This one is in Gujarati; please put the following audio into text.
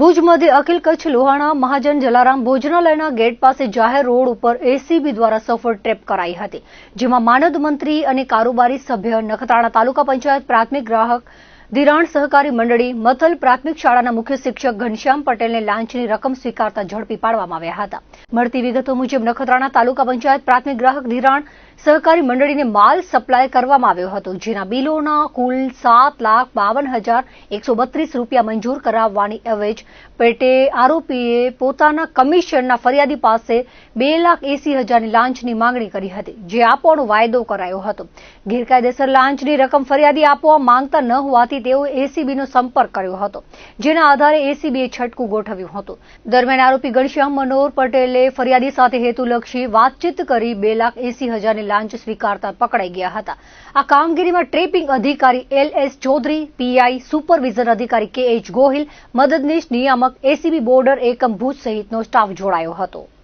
ભુજ મધ્ય અખિલ કચ્છ લોહાણા મહાજન જલારામ ભોજનાલયના ગેટ પાસે જાહેર રોડ ઉપર એસીબી દ્વારા સફળ ટ્રેપ કરાઈ હતી, જેમાં માનદ મંત્રી અને કારોબારી સભ્ય નખત્રાણા તાલુકા પંચાયત પ્રાથમિક ગ્રાહક, ધિરાણ સહકારી મંડળી, મથલ પ્રાથમિક શાળાના મુખ્ય શિક્ષક ઘનશ્યામ પટેલને લાંચની રકમ સ્વીકારતા ઝડપી પાડવામાં આવ્યા હતા. મળતી વિગતો મુજબ નખત્રાણા તાલુકા પંચાયત પ્રાથમિક ગ્રાહક, ધિરાણ સહકારી મંડળીને માલ સપ્લાય કરવામાં આવ્યો હતો, જેના બિલોના કુલ સાત લાખ બાવન હજાર એકસો બત્રીસ રૂપિયા મંજૂર કરાવવાની અવેજ પેટે આરોપીએ પોતાના કમિશનના ફરિયાદી પાસે બે લાખ એસી હજારની લાંચની માંગણી કરી હતી, જે આપવાનો વાયદો કરાયો હતો. ગેરકાયદેસર લાંચની રકમ ફરિયાદી આપવા માંગતા ન હોવાથી તેઓ એસીબીનો સંપર્ક કર્યો હતો, જેના આધારે એસીબીએ છટકું ગોઠવ્યું હતું. દરમિયાન આરોપી ઘનશ્યામ મનોહર પટેલે ફરિયાદી સાથે હેતુલક્ષી વાતચીત કરી બે લાખ એસી હજારની લાંચ સ્વીકારતા પકડાઈ ગયા હતા. આ કામગીરીમાં ટ્રેપિંગ અધિકારી L S Chaudhari PI supervisor અધિકારી કે એચ ગોહિલ, મદદનીશ નિયામક એસીબી બોર્ડર એકમ ભુજ સહિતનો સ્ટાફ જોડાયો હતો.